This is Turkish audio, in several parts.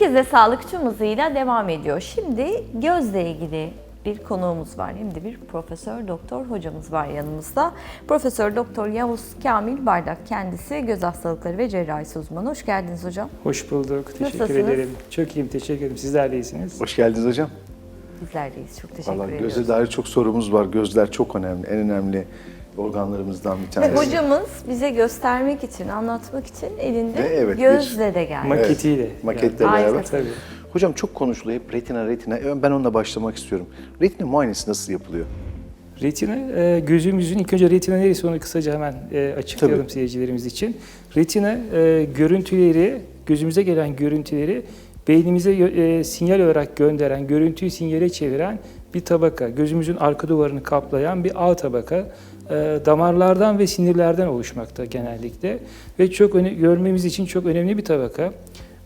8'de sağlık tüm hızıyla devam ediyor. Şimdi gözle ilgili bir konuğumuz var. Hem de bir profesör doktor hocamız var yanımızda. Profesör Doktor Yavuz Kamil Bardak kendisi göz hastalıkları ve cerrahisi uzmanı. Hoş geldiniz hocam. Hoş bulduk. Teşekkür Nasılsınız? ederim. Çok iyiyim. Teşekkür ederim. Sizler de iyisiniz. Hoş geldiniz hocam. Bizlerdeyiz. Çok teşekkür Vallahi ediyoruz. göze dair çok sorumuz var. Gözler çok önemli. En önemli organlarımızdan bir Ve tanesi. hocamız bize göstermek için, anlatmak için elinde Ve evet, gözle de geldi. Maketiyle. Maketle Aynen. beraber. Tabii. Hocam çok konuşuluyor hep retina retina. E, Ben onunla başlamak istiyorum. Retina muayenesi nasıl yapılıyor? Retina, e, gözümüzün ilk önce retina neresi onu kısaca hemen e, açıklayalım Tabii. seyircilerimiz için. Retina e, görüntüleri, gözümüze gelen görüntüleri beynimize e, sinyal olarak gönderen, görüntüyü sinyale çeviren bir tabaka. Gözümüzün arka duvarını kaplayan bir ağ tabaka. E, damarlardan ve sinirlerden oluşmakta genellikle ve çok görmemiz için çok önemli bir tabaka.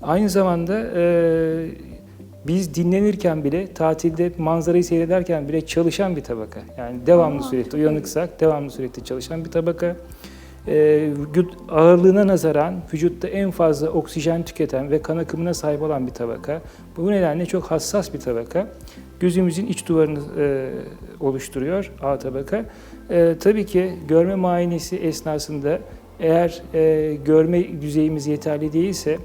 Aynı zamanda e, biz dinlenirken bile, tatilde manzarayı seyrederken bile çalışan bir tabaka. Yani devamlı surette uyanıksak devamlı surette çalışan bir tabaka. Ee, vücut ağırlığına nazaran vücutta en fazla oksijen tüketen ve kan akımına sahip olan bir tabaka. Bu nedenle çok hassas bir tabaka. Gözümüzün iç duvarını e, oluşturuyor A tabaka. E, tabii ki görme muayenesi esnasında eğer e, görme düzeyimiz yeterli değilse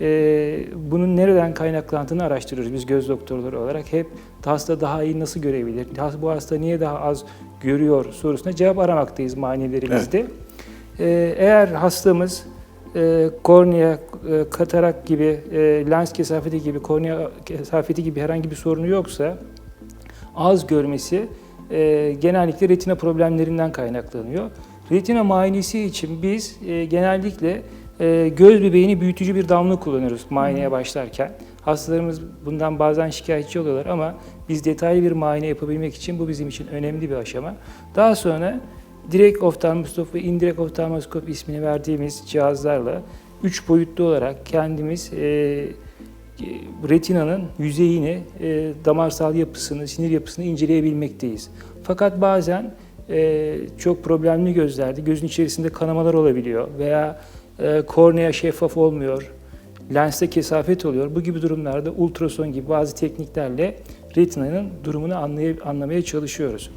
e, bunun nereden kaynaklandığını araştırıyoruz biz göz doktorları olarak. Hep hasta daha iyi nasıl görebilir, bu hasta niye daha az görüyor sorusuna cevap aramaktayız muayenelerimizde. E, eğer hastamız e, kornea, e, katarak gibi, e, lens kesafeti gibi, kornea kesafeti gibi herhangi bir sorunu yoksa az görmesi e, genellikle retina problemlerinden kaynaklanıyor. Retina muayenesi için biz e, genellikle e, göz bebeğini büyütücü bir damla kullanıyoruz muayeneye başlarken. Hastalarımız bundan bazen şikayetçi oluyorlar ama biz detaylı bir muayene yapabilmek için bu bizim için önemli bir aşama. Daha sonra direkt oftalmoskop ve indirekt oftalmoskop ismini verdiğimiz cihazlarla üç boyutlu olarak kendimiz e, retinanın yüzeyini, e, damarsal yapısını, sinir yapısını inceleyebilmekteyiz. Fakat bazen e, çok problemli gözlerde gözün içerisinde kanamalar olabiliyor veya e, kornea şeffaf olmuyor, lenste kesafet oluyor. Bu gibi durumlarda ultrason gibi bazı tekniklerle retinanın durumunu anlamaya çalışıyoruz.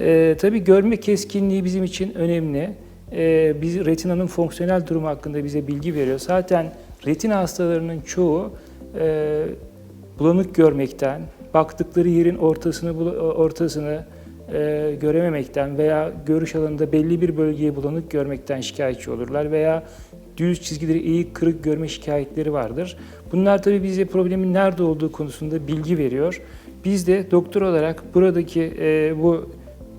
E, tabii görme keskinliği bizim için önemli. E, biz retinanın fonksiyonel durumu hakkında bize bilgi veriyor. Zaten retina hastalarının çoğu e, bulanık görmekten, baktıkları yerin ortasını bula- ortasını e, görememekten veya görüş alanında belli bir bölgeyi bulanık görmekten şikayetçi olurlar veya düz çizgileri iyi kırık görme şikayetleri vardır. Bunlar tabii bize problemin nerede olduğu konusunda bilgi veriyor. Biz de doktor olarak buradaki e, bu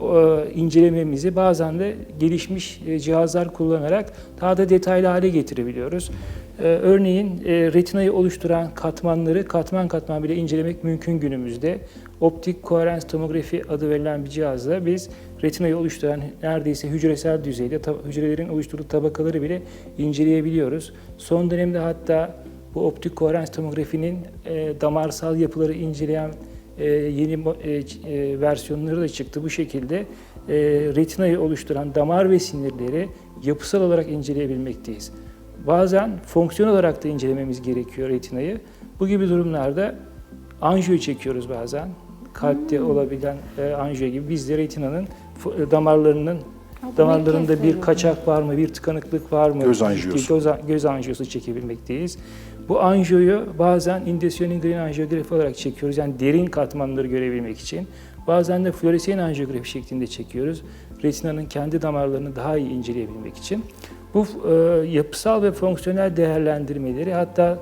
e, incelememizi bazen de gelişmiş e, cihazlar kullanarak daha da detaylı hale getirebiliyoruz. E, Örneğin e, retinayı oluşturan katmanları katman katman bile incelemek mümkün günümüzde. Optik koherens tomografi adı verilen bir cihazla biz retinayı oluşturan neredeyse hücresel düzeyde hücrelerin oluşturduğu tabakaları bile inceleyebiliyoruz. Son dönemde hatta bu optik koherens tomografinin e, damarsal yapıları inceleyen e, yeni versiyonları da çıktı. Bu şekilde retinayı oluşturan damar ve sinirleri yapısal olarak inceleyebilmekteyiz. Bazen fonksiyon olarak da incelememiz gerekiyor retinayı. Bu gibi durumlarda anjiyo çekiyoruz bazen. Kalpte olabilen e, anjiyo gibi biz de retinanın e, damarlarının bunu damarlarında bir kaçak var mı, bir tıkanıklık var mı? Göz anjiyosu. Göz, göz anjiyosu çekebilmekteyiz. Bu anjiyoyu bazen indüksiyon green anjiyografi olarak çekiyoruz. Yani derin katmanları görebilmek için. Bazen de fluoresan anjiyografi şeklinde çekiyoruz. Retinanın kendi damarlarını daha iyi inceleyebilmek için. Bu e, yapısal ve fonksiyonel değerlendirmeleri hatta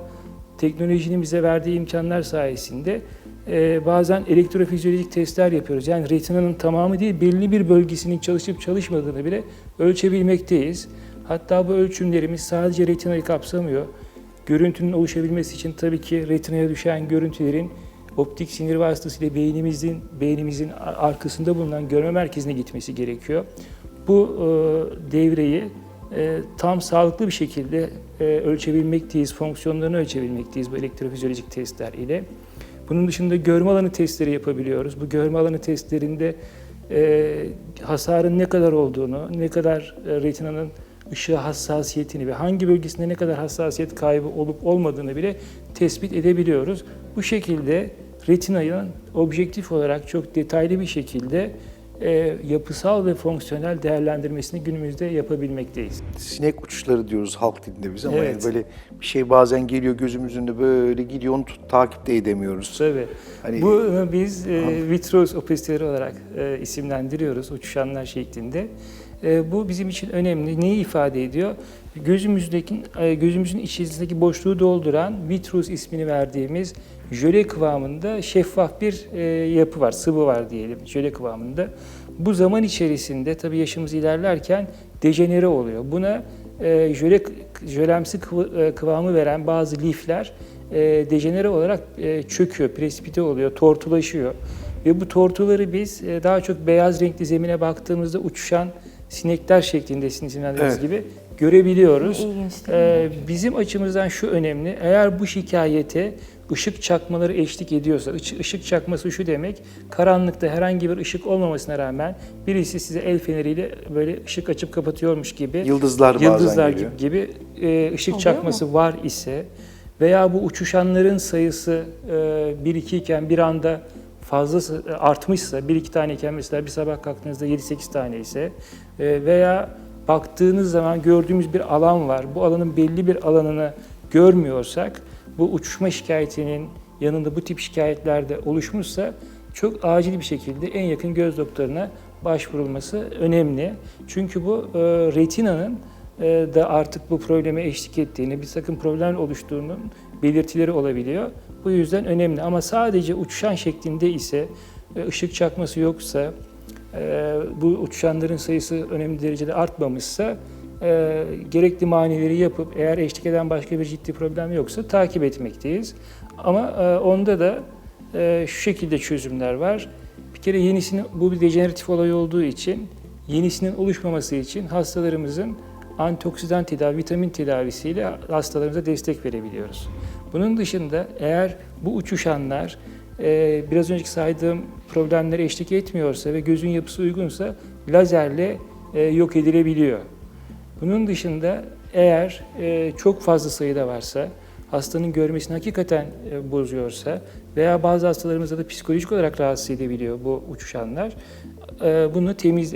teknolojinin bize verdiği imkanlar sayesinde e, bazen elektrofizyolojik testler yapıyoruz. Yani retinanın tamamı değil belli bir bölgesinin çalışıp çalışmadığını bile ölçebilmekteyiz. Hatta bu ölçümlerimiz sadece retinayı kapsamıyor. Görüntünün oluşabilmesi için tabii ki retinaya düşen görüntülerin optik sinir vasıtasıyla beynimizin beynimizin arkasında bulunan görme merkezine gitmesi gerekiyor. Bu e, devreyi e, tam sağlıklı bir şekilde e, ölçebilmekteyiz, fonksiyonlarını ölçebilmekteyiz bu elektrofizyolojik testler ile. Bunun dışında görme alanı testleri yapabiliyoruz. Bu görme alanı testlerinde e, hasarın ne kadar olduğunu, ne kadar e, retinanın ışığa hassasiyetini ve hangi bölgesinde ne kadar hassasiyet kaybı olup olmadığını bile tespit edebiliyoruz. Bu şekilde retinayı objektif olarak çok detaylı bir şekilde e, yapısal ve fonksiyonel değerlendirmesini günümüzde yapabilmekteyiz. Sinek uçuşları diyoruz halk dilinde biz ama Evet. yani böyle bir şey bazen geliyor gözümüzün önünde böyle gidiyor onu tut, takip de edemiyoruz. Tabii. Hani- Bunu biz e, vitreous opacity olarak e, isimlendiriyoruz uçuşanlar şeklinde. E, bu bizim için önemli. Neyi ifade ediyor? Gözümüzdeki e, gözümüzün içerisindeki boşluğu dolduran vitreous ismini verdiğimiz jöle kıvamında şeffaf bir e, yapı var, sıvı var diyelim jöle kıvamında. Bu zaman içerisinde tabii yaşımız ilerlerken dejenere oluyor. Buna e, jöle jölemsi kıvamı veren bazı lifler e, dejenere olarak e, çöküyor, presipite oluyor, tortulaşıyor. Ve bu tortuları biz e, daha çok beyaz renkli zemine baktığımızda uçuşan sinekler şeklinde sizin Evet. gibi görebiliyoruz. İlginç? Ee, bizim açımızdan şu önemli, eğer bu şikayete ışık çakmaları eşlik ediyorsa, ışı- ışık çakması şu demek, karanlıkta herhangi bir ışık olmamasına rağmen birisi size el feneriyle böyle ışık açıp kapatıyormuş gibi, Yıldızlar bazen yıldızlar geliyor. gibi, gibi e, ışık Oluyor çakması var ise veya bu uçuşanların sayısı 1-2 iken bir anda fazla artmışsa, bir iki taneyken mesela bir sabah kalktığınızda 7-8 tane ise e, veya baktığınız zaman gördüğümüz bir alan var. Bu alanın belli bir alanını görmüyorsak, bu uçuşma şikayetinin yanında bu tip şikayetlerde oluşmuşsa çok acil bir şekilde en yakın göz doktoruna başvurulması önemli. Çünkü bu e, retinanın e, da artık bu probleme eşlik ettiğini, bir takım problemler oluştuğunun belirtileri olabiliyor. Bu yüzden önemli ama sadece uçuşan şeklinde ise e, ışık çakması yoksa, e, bu uçuşanların sayısı önemli derecede artmamışsa e, gerekli manileri yapıp eğer eşlik eden başka bir ciddi problem yoksa takip etmekteyiz. Ama e, onda da e, şu şekilde çözümler var. Bir kere yenisinin bu bir dejeneratif olay olduğu için yenisinin oluşmaması için hastalarımızın antioksidan tedavi, vitamin tedavisiyle hastalarımıza destek verebiliyoruz. Bunun dışında eğer bu uçuşanlar e, biraz önceki saydığım problemlere eşlik etmiyorsa ve gözün yapısı uygunsa lazerle e, yok edilebiliyor. Bunun dışında eğer e, çok fazla sayıda varsa, hastanın görmesini hakikaten e, bozuyorsa veya bazı hastalarımızda da psikolojik olarak rahatsız edebiliyor bu uçuşanlar. Bunu temiz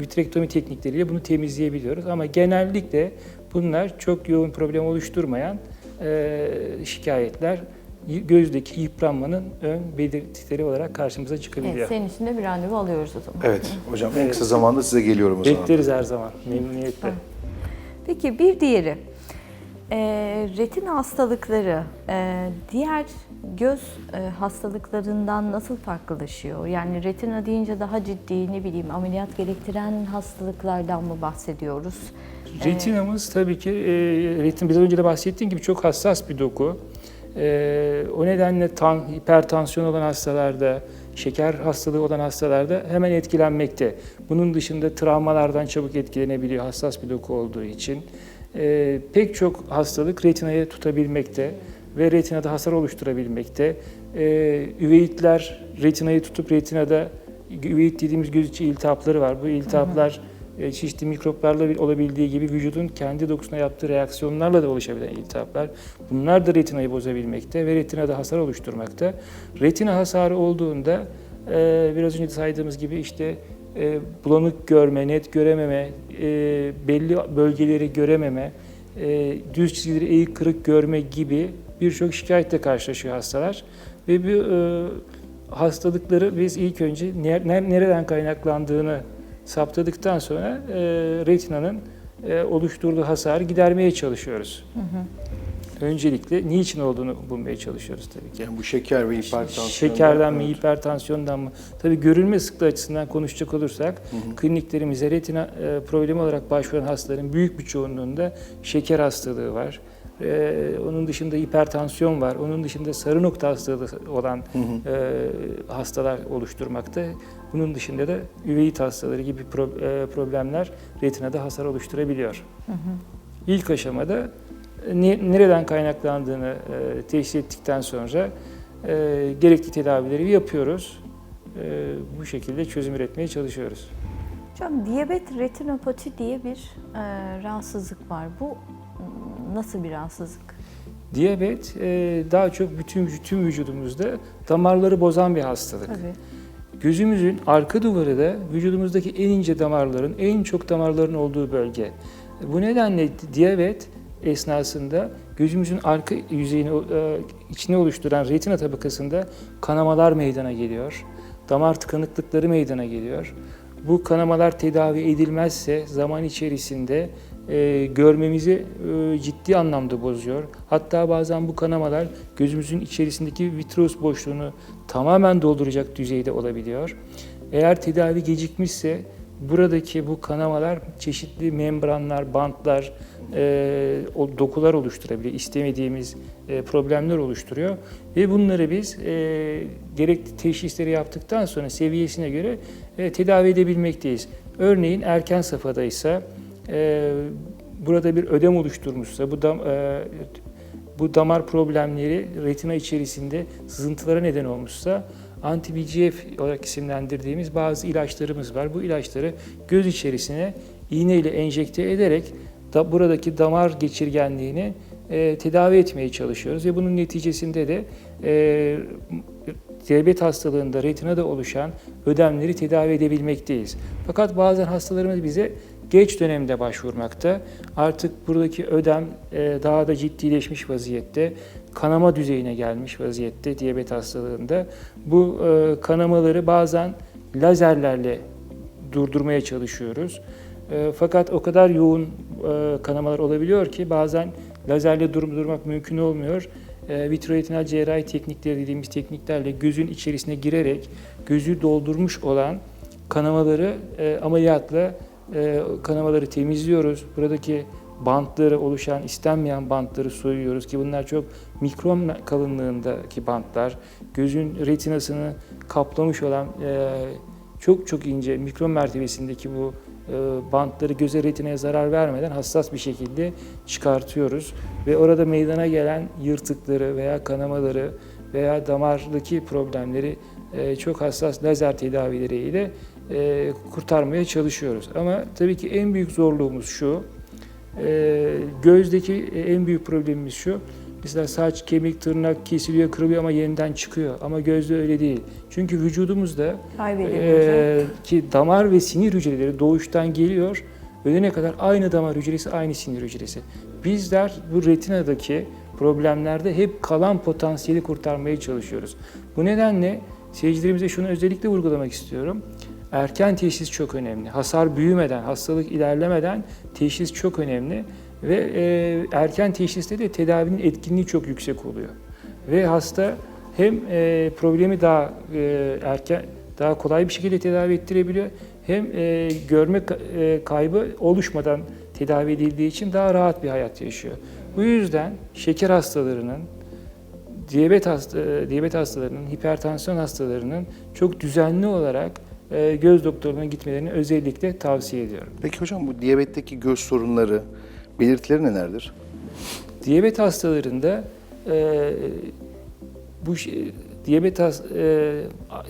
vitrektomi teknikleriyle bunu temizleyebiliyoruz ama genellikle bunlar çok yoğun problem oluşturmayan şikayetler gözdeki yıpranmanın ön belirtileri olarak karşımıza çıkabiliyor. Evet, senin için de bir randevu alıyoruz o zaman. Evet hocam en kısa zamanda size geliyorum o zaman. Bekleriz her zaman memnuniyetle. Peki bir diğeri. Ee, retina hastalıkları e, diğer göz e, hastalıklarından nasıl farklılaşıyor? Yani retina deyince daha ciddi ne bileyim ameliyat gerektiren hastalıklardan mı bahsediyoruz? Retinamız tabii ki, e, retin biraz önce de bahsettiğim gibi çok hassas bir doku. E, o nedenle tan, hipertansiyon olan hastalarda, şeker hastalığı olan hastalarda hemen etkilenmekte. Bunun dışında travmalardan çabuk etkilenebiliyor hassas bir doku olduğu için. E, pek çok hastalık retinayı tutabilmekte ve retinada hasar oluşturabilmekte. E, üveyitler retinayı tutup retinada üveyit dediğimiz göz içi iltihapları var. Bu iltihaplar e, çeşitli mikroplarla olabildiği gibi vücudun kendi dokusuna yaptığı reaksiyonlarla da oluşabilen iltihaplar. Bunlar da retinayı bozabilmekte ve retinada hasar oluşturmakta. Retina hasarı olduğunda e, biraz önce saydığımız gibi işte e, bulanık görme, net görememe, e, belli bölgeleri görememe, e, düz çizgileri eğik kırık görme gibi birçok şikayetle karşılaşıyor hastalar. Ve bu e, hastalıkları biz ilk önce ner- ner- nereden kaynaklandığını saptadıktan sonra e, retinanın e, oluşturduğu hasarı gidermeye çalışıyoruz. Öncelikle niçin olduğunu bulmaya çalışıyoruz tabii ki. Yani bu şeker ve hipertansiyon. Şekerden mi, hipertansiyondan mı? Tabii görülme sıklığı açısından konuşacak olursak, kliniklerimize retina e, problemi olarak başvuran hastaların büyük bir çoğunluğunda şeker hastalığı var. E, onun dışında hipertansiyon var. Onun dışında sarı nokta hastalığı olan e, hastalar oluşturmakta. Bunun dışında da üveyit hastaları gibi pro- e, problemler retinada hasar oluşturabiliyor. İlk aşamada ne- nereden kaynaklandığını e, teşhis ettikten sonra e, gerekli tedavileri yapıyoruz. E, bu şekilde çözüm üretmeye çalışıyoruz. Hocam diyabet retinopati diye bir e, rahatsızlık var. Bu nasıl bir rahatsızlık? Diyabet e, daha çok bütün tüm vücudumuzda damarları bozan bir hastalık. Tabii. Gözümüzün arka duvarı da vücudumuzdaki en ince damarların, en çok damarların olduğu bölge. Bu nedenle diyabet esnasında gözümüzün arka yüzeyini e, içine oluşturan retina tabakasında kanamalar meydana geliyor. Damar tıkanıklıkları meydana geliyor. Bu kanamalar tedavi edilmezse zaman içerisinde e, görmemizi e, ciddi anlamda bozuyor. Hatta bazen bu kanamalar gözümüzün içerisindeki vitreous boşluğunu tamamen dolduracak düzeyde olabiliyor. Eğer tedavi gecikmişse buradaki bu kanamalar çeşitli membranlar, bantlar, e, dokular oluşturabiliyor. İstemediğimiz e, problemler oluşturuyor. Ve bunları biz e, gerekli teşhisleri yaptıktan sonra seviyesine göre e, tedavi edebilmekteyiz. Örneğin erken safhadaysa e, burada bir ödem oluşturmuşsa bu dam, e, bu damar problemleri retina içerisinde sızıntılara neden olmuşsa anti-VEGF olarak isimlendirdiğimiz bazı ilaçlarımız var. Bu ilaçları göz içerisine iğne ile enjekte ederek da buradaki damar geçirgenliğini e, tedavi etmeye çalışıyoruz ve bunun neticesinde de e, diyabet hastalığında retinada oluşan ödemleri tedavi edebilmekteyiz. Fakat bazen hastalarımız bize geç dönemde başvurmakta. Artık buradaki ödem e, daha da ciddileşmiş vaziyette, kanama düzeyine gelmiş vaziyette diyabet hastalığında. Bu e, kanamaları bazen lazerlerle durdurmaya çalışıyoruz. E, Fakat o kadar yoğun kanamalar olabiliyor ki bazen lazerle durdurmak mümkün olmuyor. Vitreoretinal cerrahi teknikleri dediğimiz tekniklerle gözün içerisine girerek gözü doldurmuş olan kanamaları ameliyatla e, kanamaları temizliyoruz. Buradaki bantları oluşan istenmeyen bantları soyuyoruz ki bunlar çok mikron kalınlığındaki bantlar. Gözün retinasını kaplamış olan e, çok çok ince mikron mertebesindeki bu e, bantları göze retinaya zarar vermeden hassas bir şekilde çıkartıyoruz ve orada meydana gelen yırtıkları veya kanamaları veya damardaki problemleri çok hassas lazer tedavileriyle e, kurtarmaya çalışıyoruz. Ama tabii ki en büyük zorluğumuz şu, e, gözdeki en büyük problemimiz şu, mesela saç, kemik, tırnak kesiliyor, kırılıyor ama yeniden çıkıyor. Ama gözde öyle değil. Çünkü vücudumuzda ee, ki damar ve sinir hücreleri doğuştan geliyor. Ölene kadar aynı damar hücresi, aynı sinir hücresi. Bizler bu retinadaki problemlerde hep kalan potansiyeli kurtarmaya çalışıyoruz. Bu nedenle seyircilerimize şunu özellikle vurgulamak istiyorum. Erken teşhis çok önemli. Hasar büyümeden, hastalık ilerlemeden teşhis çok önemli. Ve e, erken teşhiste de tedavinin etkinliği çok yüksek oluyor. Ve hasta hem e, problemi daha e, erken, daha kolay bir şekilde tedavi ettirebiliyor, hem e, görme e, kaybı oluşmadan tedavi edildiği için daha rahat bir hayat yaşıyor. Bu yüzden şeker hastalarının, diyabet hasta, e, diyabet hastalarının, hipertansiyon hastalarının çok düzenli olarak e, göz doktoruna gitmelerini özellikle tavsiye ediyorum. Peki hocam bu diyabetteki göz sorunları, belirtileri nelerdir? Diyabet hastalarında e, bu şey- diyabet has, e,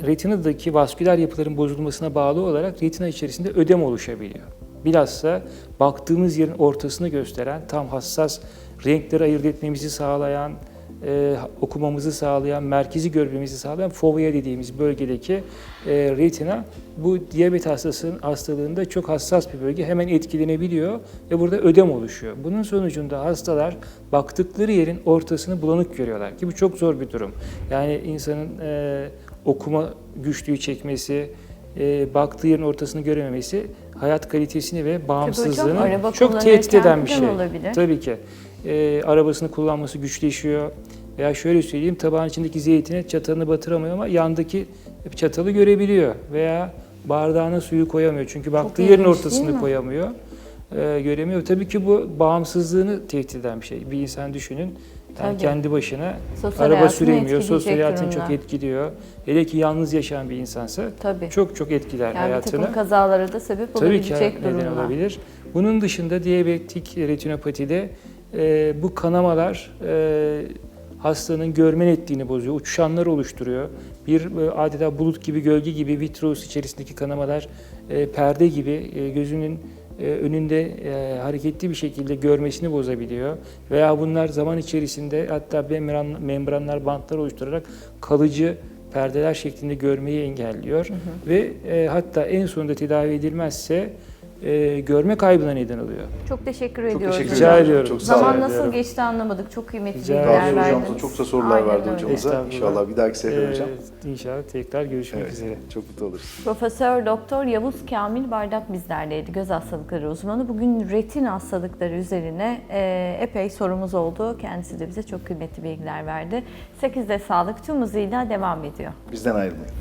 retinadaki vasküler yapıların bozulmasına bağlı olarak retina içerisinde ödem oluşabiliyor. Bilhassa baktığımız yerin ortasını gösteren, tam hassas renkleri ayırt etmemizi sağlayan, e, okumamızı sağlayan, merkezi görmemizi sağlayan fovea dediğimiz bölgedeki e, retina bu diyabet hastasının hastalığında çok hassas bir bölge. Hemen etkilenebiliyor ve burada ödem oluşuyor. Bunun sonucunda hastalar baktıkları yerin ortasını bulanık görüyorlar ki bu çok zor bir durum. Yani insanın e, okuma güçlüğü çekmesi, e, baktığı yerin ortasını görememesi hayat kalitesini ve bağımsızlığını araba çok tehdit eden bir şey. olabilir. Tabii ki. E, arabasını kullanması güçleşiyor. Veya şöyle söyleyeyim, tabağın içindeki zeytine çatalını batıramıyor ama yandaki çatalı görebiliyor. Veya bardağına suyu koyamıyor. Çünkü baktığı yerin ortasını koyamıyor. E, göremiyor. Tabii ki bu bağımsızlığını tehdit eden bir şey. Bir insan düşünün. Yani Tabii. kendi başına Sosyal araba süremiyor, sosyal hayatını durumda. çok etkiliyor. Hele ki yalnız yaşayan bir insansa Tabii. çok çok etkiler Yani bir hayatını. takım kazalara da sebep Tabii ki olabilecek neden olabilir. Bunun dışında diyabetik retinopatide e, bu kanamalar e, hastanın görme netliğini bozuyor, uçuşanlar oluşturuyor. Bir e, adeta bulut gibi, gölge gibi vitreous içerisindeki kanamalar e, perde gibi e, gözünün e, önünde e, hareketli bir şekilde görmesini bozabiliyor. Veya bunlar zaman içerisinde hatta membran, membranlar, bantlar oluşturarak kalıcı perdeler şeklinde görmeyi engelliyor. Ve e, hatta en sonunda tedavi edilmezse e, görme kaybına neden oluyor. Çok teşekkür Çok ediyoruz teşekkür hocam. Rica ediyorum. Çok sağ olun. Zaman nasıl ediyorum. geçti anlamadık. Çok kıymetli Rica bilgiler verdiniz. hocamıza çok da sorular Aynen vardı öyle. hocamıza. İnşallah bir dahaki sefere hocam. Ee, inşallah tekrar görüşmek Evet, üzere. çok mutlu oluruz. Profesör Doktor Yavuz Kamil Bardak bizlerleydi. Göz hastalıkları uzmanı. Bugün retin hastalıkları üzerine e, epey sorumuz oldu. Kendisi de bize çok kıymetli bilgiler verdi. 8'de sağlık tüm hızıyla devam ediyor. Bizden ayrılmayın.